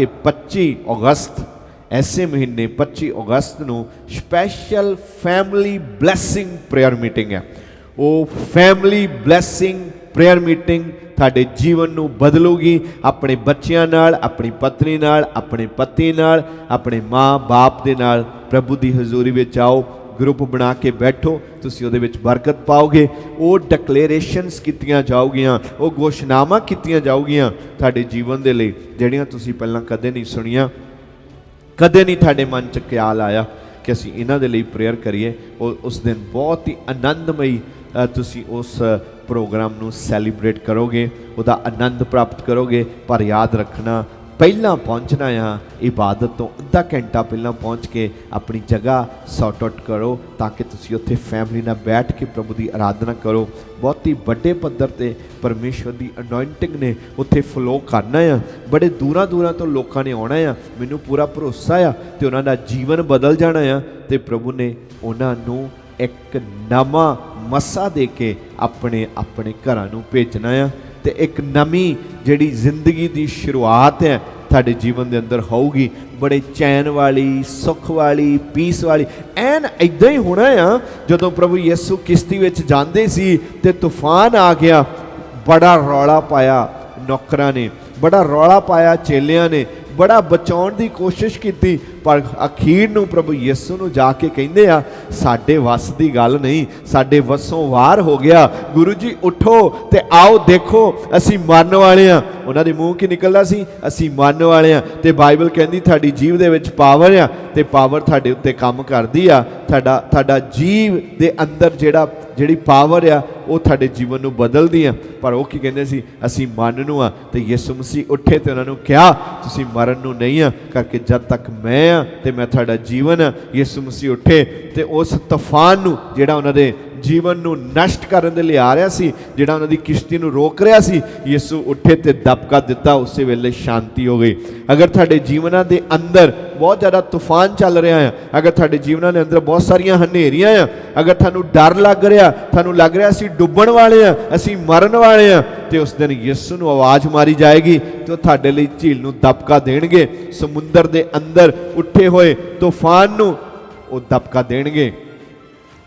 ਕਿ 25 ਅਗਸਤ, ਐਸੇ ਮਹੀਨੇ 25 ਅਗਸਤ ਨੂੰ special family blessing prayer meeting ਹੈ। ਉਹ ਫੈਮਿਲੀ ਬਲੇਸਿੰਗ ਪ੍ਰੇਅਰ ਮੀਟਿੰਗ ਤੁਹਾਡੇ ਜੀਵਨ ਨੂੰ ਬਦਲੂਗੀ। ਆਪਣੇ ਬੱਚਿਆਂ ਨਾਲ, ਆਪਣੀ ਪਤਨੀ ਨਾਲ, ਆਪਣੇ ਪਤੀ ਨਾਲ, ਆਪਣੇ ਮਾਂ-ਬਾਪ ਦੇ ਨਾਲ। ਪ੍ਰਭੂ ਦੀ ਹਜ਼ੂਰੀ ਵਿੱਚ ਆਓ। ਗਰੁੱਪ ਬਣਾ ਕੇ ਬੈਠੋ, ਤੁਸੀਂ ਉਹਦੇ ਵਿੱਚ ਬਰਕਤ ਪਾਓਗੇ। ਉਹ ਡਿਕਲੇਰੇਸ਼ਨਸ ਕੀਤੀਆਂ ਜਾਊਗੀਆਂ, ਉਹ ਘੋਸ਼ਣਾਵਾਂ ਕੀਤੀਆਂ ਜਾਊਗੀਆਂ ਤੁਹਾਡੇ ਜੀਵਨ ਦੇ ਲਈ, ਜਿਹੜੀਆਂ ਤੁਸੀਂ ਪਹਿਲਾਂ ਕਦੇ ਨਹੀਂ ਸੁਣੀਆਂ, ਕਦੇ ਨਹੀਂ ਤੁਹਾਡੇ ਮਨ 'ਚ ਖਿਆਲ ਆਇਆ ਕਿ ਅਸੀਂ ਇਹਨਾਂ ਦੇ ਲਈ ਪ੍ਰੇਅਰ ਕਰੀਏ। ਉਹ ਉਸ ਦਿਨ ਬਹੁਤ ਹੀ ਆਨੰਦਮਈ ਤੁਸੀਂ ਉਸ ਪ੍ਰੋਗਰਾਮ ਨੂੰ ਸੈਲੀਬ੍ਰੇਟ ਕਰੋਗੇ, ਉਹਦਾ ਆਨੰਦ ਪ੍ਰਾਪਤ ਕਰੋਗੇ। ਪਰ ਯਾਦ ਰੱਖਣਾ ਪਹਿਲਾਂ ਪਹੁੰਚਣਾ ਆ ਇਬਾਦਤ ਤੋਂ ਅੱਧਾ ਘੰਟਾ ਪਹਿਲਾਂ ਪਹੁੰਚ ਕੇ ਆਪਣੀ ਜਗ੍ਹਾ ਸੌਟ ਆਊਟ ਕਰੋ ਤਾਂ ਕਿ ਤੁਸੀਂ ਉੱਥੇ ਫੈਮਿਲੀ ਨਾਲ ਬੈਠ ਕੇ ਪ੍ਰਭੂ ਦੀ ਆਰਾਧਨਾ ਕਰੋ। ਬਹੁਤ ਹੀ ਵੱਡੇ ਪੱਧਰ ਤੇ ਪਰਮੇਸ਼ਵਰ ਦੀ ਅਨੋਇੰਟਿੰਗ ਨੇ ਉੱਥੇ ਫਲੋ ਕਰਨਾ ਆ। ਬੜੇ ਦੂਰਾਂ ਦੂਰਾਂ ਤੋਂ ਲੋਕਾਂ ਨੇ ਆਉਣਾ ਆ। ਮੈਨੂੰ ਪੂਰਾ ਭਰੋਸਾ ਆ ਤੇ ਉਹਨਾਂ ਦਾ ਜੀਵਨ ਬਦਲ ਜਾਣਾ ਆ ਤੇ ਪ੍ਰਭੂ ਨੇ ਉਹਨਾਂ ਨੂੰ ਇੱਕ ਨਵਾਂ ਮਸਾ ਦੇ ਕੇ ਆਪਣੇ ਆਪਣੇ ਘਰਾਂ ਨੂੰ ਭੇਜਣਾ ਆ। ਤੇ ਇੱਕ ਨਵੀਂ ਜਿਹੜੀ ਜ਼ਿੰਦਗੀ ਦੀ ਸ਼ੁਰੂਆਤ ਹੈ ਤੁਹਾਡੇ ਜੀਵਨ ਦੇ ਅੰਦਰ ਹੋਊਗੀ। ਬੜੇ ਚੈਨ ਵਾਲੀ, ਸੁੱਖ ਵਾਲੀ ਪੀਸ ਵਾਲੀ। ਐਨ ਇਦਾਂ ਹੀ ਹੋਣਾ ਆ, ਜਦੋਂ ਪ੍ਰਭੂ ਯਿਸੂ ਕਿਸ਼ਤੀ ਵਿੱਚ ਜਾਂਦੇ ਸੀ ਤੇ ਤੂਫਾਨ ਆ ਗਿਆ, ਬੜਾ ਰੌਲਾ ਪਾਇਆ ਨੌਕਰਾਂ ਨੇ, ਬੜਾ ਰੌਲਾ ਪਾਇਆ ਚੇਲਿਆਂ ਨੇ ਬੜਾ ਬਚਾਉਣ ਦੀ ਕੋਸ਼ਿਸ਼ ਕੀਤੀ, ਪਰ ਅਖੀਰ ਨੂੰ ਪ੍ਰਭੂ ਯਿਸੂ ਨੂੰ ਜਾ ਕੇ ਕਹਿੰਦੇ ਆ, ਸਾਡੇ ਵੱਸ ਦੀ ਗੱਲ ਨਹੀਂ, ਸਾਡੇ ਵੱਸੋਂ ਵਾਰ ਹੋ ਗਿਆ। ਗੁਰੂ ਜੀ, ਉਠੋ ਤੇ ਆਓ, ਦੇਖੋ, ਅਸੀਂ ਮਰਨ ਵਾਲੇ ਆ। ਉਹਨਾਂ ਦੇ ਮੂੰਹ ਕੀ ਨਿਕਲਦਾ ਸੀ? ਅਸੀਂ ਮਰਨ ਵਾਲੇ ਆ। ਤੇ ਬਾਈਬਲ ਕਹਿੰਦੀ, ਤੁਹਾਡੀ ਜੀਵ ਦੇ ਵਿੱਚ ਪਾਵਰ ਆ ਤੇ ਪਾਵਰ ਤੁਹਾਡੇ ਉੱਤੇ ਕੰਮ ਕਰਦੀ ਆ। ਤੁਹਾਡਾ ਤੁਹਾਡਾ ਜੀਵ ਦੇ ਅੰਦਰ ਜਿਹੜਾ ਜਿਹੜੀ ਪਾਵਰ ਆ, ਉਹ ਤੁਹਾਡੇ ਜੀਵਨ ਨੂੰ ਬਦਲਦੀ ਆ। ਪਰ ਉਹ ਕੀ ਕਹਿੰਦੇ ਸੀ? ਅਸੀਂ ਮਨ ਨੂੰ ਆ। ਤੇ ਯਿਸੂ ਮਸੀਹ ਉੱਠੇ ਤੇ ਉਹਨਾਂ ਨੂੰ ਕਿਹਾ, ਤੁਸੀਂ ਮਰਨ ਨੂੰ ਨਹੀਂ ਆ, ਕਰਕੇ ਜਦ ਤੱਕ ਮੈਂ ਆ, ਤੇ ਮੈਂ ਤੁਹਾਡਾ ਜੀਵਨ ਆ। ਯਿਸੂ ਮਸੀਹ ਉੱਠੇ ਤੇ ਉਸ ਤੂਫਾਨ ਨੂੰ ਜਿਹੜਾ ਉਹਨਾਂ ਦੇ ਜੀਵਨ ਨੂੰ ਨਸ਼ਟ ਕਰਨ ਦੇ ਲਈ ਆ ਰਿਹਾ ਸੀ, ਜਿਹੜਾ ਉਹਨਾਂ ਦੀ ਕਿਸ਼ਤੀ ਨੂੰ ਰੋਕ ਰਿਹਾ ਸੀ, ਯਿਸੂ ਉੱਠੇ ਤੇ ਦਬਕਾ ਦਿੱਤਾ, ਉਸੇ ਵੇਲੇ ਸ਼ਾਂਤੀ ਹੋ ਗਈ। ਅਗਰ ਤੁਹਾਡੇ ਜੀਵਨਾਂ ਦੇ ਅੰਦਰ ਬਹੁਤ ਜ਼ਿਆਦਾ ਤੂਫਾਨ ਚੱਲ ਰਿਹਾ ਹੈ ਅਗਰ ਤੁਹਾਡੇ ਜੀਵਨਾਂ ਦੇ ਅੰਦਰ ਬਹੁਤ ਸਾਰੀਆਂ ਹਨੇਰੀਆਂ ਆ, ਅਗਰ ਤੁਹਾਨੂੰ ਡਰ ਲੱਗ ਰਿਹਾ, ਤੁਹਾਨੂੰ ਲੱਗ ਰਿਹਾ ਅਸੀਂ ਡੁੱਬਣ ਵਾਲੇ ਆ, ਅਸੀਂ ਮਰਨ ਵਾਲੇ ਆ, ਤੇ ਉਸ ਦਿਨ ਯਿਸੂ ਨੂੰ ਆਵਾਜ਼ ਮਾਰੀ ਜਾਏਗੀ ਤੇ ਉਹ ਤੁਹਾਡੇ ਲਈ ਝੀਲ ਨੂੰ ਦਬਕਾ ਦੇਣਗੇ। ਸਮੁੰਦਰ ਦੇ ਅੰਦਰ ਉੱਠੇ ਹੋਏ ਤੂਫਾਨ ਨੂੰ ਉਹ ਦਬਕਾ ਦੇਣਗੇ।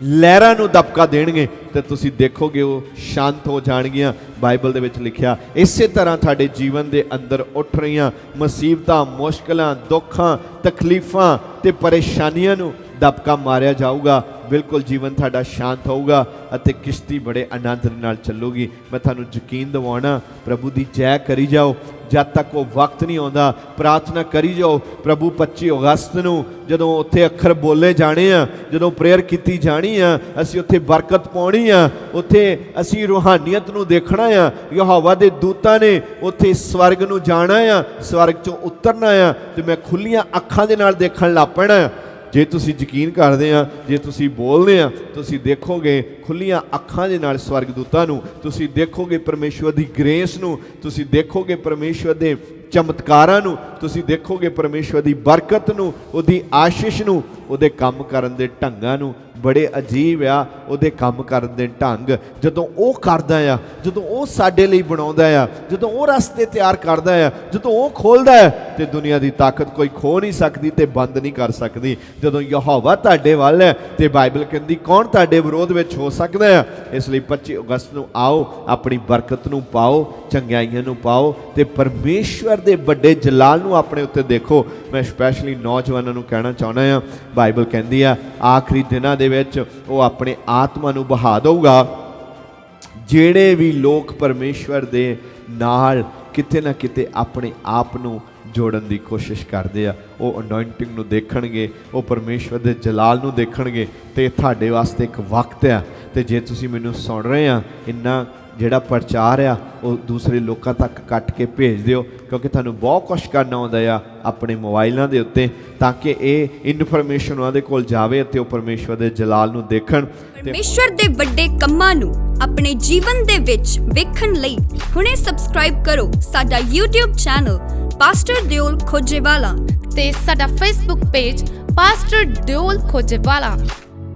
ਲਹਿਰਾਂ ਨੂੰ ਦਬਕਾ ਦੇਣਗੇ ਤੇ ਤੁਸੀਂ ਦੇਖੋਗੇ ਉਹ ਸ਼ਾਂਤ ਹੋ ਜਾਣਗੀਆਂ। ਬਾਈਬਲ ਦੇ ਵਿੱਚ ਲਿਖਿਆ, ਇਸੇ ਤਰ੍ਹਾਂ ਤੁਹਾਡੇ ਜੀਵਨ ਦੇ ਅੰਦਰ ਉੱਠ ਰਹੀਆਂ ਮੁਸੀਬਤਾਂ, ਮੁਸ਼ਕਲਾਂ, ਦੁੱਖਾਂ, ਤਕਲੀਫਾਂ ਤੇ ਪਰੇਸ਼ਾਨੀਆਂ ਨੂੰ ਦਬਕਾ ਮਾਰਿਆ ਜਾਊਗਾ। ਬਿਲਕੁਲ ਜੀਵਨ ਤੁਹਾਡਾ ਸ਼ਾਂਤ ਹੋਊਗਾ ਅਤੇ ਕਿਸ਼ਤੀ ਬੜੇ ਆਨੰਦ ਨਾਲ ਚੱਲੂਗੀ। ਮੈਂ ਤੁਹਾਨੂੰ ਯਕੀਨ ਦਿਵਾਉਣਾ, ਪ੍ਰਭੂ ਦੀ ਜੈ ਕਰੀ ਜਾਓ। ਜਦ ਤੱਕ ਉਹ ਵਕਤ ਨਹੀਂ ਆਉਂਦਾ, ਪ੍ਰਾਰਥਨਾ ਕਰੀ ਜਾਓ। ਪ੍ਰਭੂ 25 ਅਗਸਤ ਨੂੰ ਜਦੋਂ ਉੱਥੇ ਅੱਖਰ ਬੋਲੇ ਜਾਣੇ ਆ, ਜਦੋਂ ਪ੍ਰੇਅਰ ਕੀਤੀ ਜਾਣੀ ਆ, ਅਸੀਂ ਉੱਥੇ ਬਰਕਤ ਪਾਉਣੀ ਆ, ਉੱਥੇ ਅਸੀਂ ਰੂਹਾਨੀਅਤ ਨੂੰ ਦੇਖਣਾ ਆ, ਯਹੋਵਾ ਦੇ ਦੂਤਾਂ ਨੇ ਉੱਥੇ ਸਵਰਗ ਨੂੰ ਜਾਣਾ ਆ, ਸਵਰਗ ਚੋਂ ਉਤਰਨਾ ਆ, ਤੇ ਮੈਂ ਖੁੱਲੀਆਂ ਅੱਖਾਂ ਦੇ ਨਾਲ ਦੇਖਣ ਲੱਗ ਪੈਣਾ ਆ। ਜੇ ਤੁਸੀਂ ਯਕੀਨ ਕਰਦੇ ਆ, ਜੇ ਤੁਸੀਂ ਬੋਲਦੇ ਆ, ਤੁਸੀਂ ਦੇਖੋਗੇ ਖੁੱਲੀਆਂ ਅੱਖਾਂ ਦੇ ਨਾਲ ਸਵਰਗਦੂਤਾਂ ਨੂੰ, ਤੁਸੀਂ ਦੇਖੋਗੇ ਪਰਮੇਸ਼ਵਰ ਦੀ ਗ੍ਰੇਸ ਨੂੰ, ਤੁਸੀਂ ਦੇਖੋਗੇ ਪਰਮੇਸ਼ਵਰ ਦੇ ਚਮਤਕਾਰਾਂ ਨੂੰ, ਤੁਸੀਂ ਦੇਖੋਗੇ ਪਰਮੇਸ਼ਵਰ ਦੀ ਬਰਕਤ ਨੂੰ, ਉਹਦੀ ਆਸ਼ੀਸ਼ ਨੂੰ, ਉਹਦੇ ਕੰਮ ਕਰਨ ਦੇ ਢੰਗਾਂ ਨੂੰ ਬੜੇ ਅਜੀਬ ਆ ਉਹਦੇ ਕੰਮ ਕਰਨ ਦੇ ਢੰਗ। ਜਦੋਂ ਉਹ ਕਰਦਾ ਆ, ਜਦੋਂ ਉਹ ਸਾਡੇ ਲਈ ਬਣਾਉਂਦਾ ਆ, ਜਦੋਂ ਉਹ ਰਸਤੇ ਤਿਆਰ ਕਰਦਾ ਆ, ਜਦੋਂ ਉਹ ਖੋਲਦਾ ਹੈ ਤੇ ਦੁਨੀਆ ਦੀ ਤਾਕਤ ਕੋਈ ਖੋ ਨਹੀਂ ਸਕਦੀ ਤੇ ਬੰਦ ਨਹੀਂ ਕਰ ਸਕਦੀ। ਜਦੋਂ ਯਹੋਵਾ ਤੁਹਾਡੇ ਵੱਲ ਹੈ ਤੇ ਬਾਈਬਲ ਕਹਿੰਦੀ, ਕੌਣ ਤੁਹਾਡੇ ਵਿਰੋਧ ਵਿੱਚ ਹੋ ਸਕਦਾ ਹੈ ਇਸ ਲਈ 25 ਅਗਸਤ ਨੂੰ ਆਓ, ਆਪਣੀ ਬਰਕਤ ਨੂੰ ਪਾਓ, ਚੰਗਿਆਈਆਂ ਨੂੰ ਪਾਓ ਤੇ ਪਰਮੇਸ਼ਵਰ ਦੇ ਵੱਡੇ ਜਲਾਲ ਨੂੰ ਆਪਣੇ ਉੱਤੇ ਦੇਖੋ। ਮੈਂ ਸਪੈਸ਼ਲੀ ਨੌਜਵਾਨਾਂ ਨੂੰ ਕਹਿਣਾ ਚਾਹੁੰਦਾ ਆ, ਬਾਈਬਲ ਕਹਿੰਦੀ ਆ, ਆਖਰੀ ਦਿਨਾਂ ਦੇ ਵਿੱਚ ਉਹ ਆਪਣੇ ਆਤਮਾ ਨੂੰ ਬਹਾ ਦਊਗਾ। ਜਿਹੜੇ ਵੀ ਲੋਕ ਪਰਮੇਸ਼ਵਰ ਦੇ ਨਾਲ ਕਿਤੇ ਨਾ ਕਿਤੇ ਆਪਣੇ ਆਪ ਨੂੰ ਜੋੜਨ ਦੀ ਕੋਸ਼ਿਸ਼ ਕਰਦੇ ਆ, ਉਹ ਅਨੋਇੰਟਿੰਗ ਨੂੰ ਦੇਖਣਗੇ, ਉਹ ਪਰਮੇਸ਼ਵਰ ਦੇ ਜਲਾਲ ਨੂੰ ਦੇਖਣਗੇ ਤੇ ਤੁਹਾਡੇ ਵਾਸਤੇ ਇੱਕ ਵਕਤ ਆ। ਤੇ ਜੇ ਤੁਸੀਂ ਮੈਨੂੰ ਸੁਣ ਰਹੇ ਆ, ਇੰਨਾ ਜਿਹੜਾ ਪ੍ਰਚਾਰ ਆ, ਉਹ ਦੂਸਰੇ ਲੋਕਾਂ ਤੱਕ ਕੱਟ ਕੇ ਭੇਜ ਦਿਓ, ਕਿਉਂਕਿ ਤੁਹਾਨੂੰ ਬਹੁਤ ਕੁਝ ਕਰਨਾ ਆਉਂਦਾ ਆ ਆਪਣੇ ਮੋਬਾਈਲਾਂ ਦੇ ਉੱਤੇ, ਤਾਂ ਕਿ ਇਹ ਇਨਫੋਰਮੇਸ਼ਨ ਉਹਨਾਂ ਦੇ ਕੋਲ ਜਾਵੇ ਅਤੇ ਉਹ ਪਰਮੇਸ਼ਵਰ ਦੇ ਜਲਾਲ ਨੂੰ ਦੇਖਣ ਪਰਮੇਸ਼ਵਰ ਦੇ ਵੱਡੇ ਕੰਮਾਂ ਨੂੰ ਆਪਣੇ ਜੀਵਨ ਦੇ ਵਿੱਚ ਵੇਖਣ ਲਈ ਹੁਣੇ ਸਬਸਕ੍ਰਾਈਬ ਕਰੋ ਸਾਡਾ YouTube channel pastor Deol Khojewala ਤੇ ਸਾਡਾ Facebook page pastor Deol Khojewala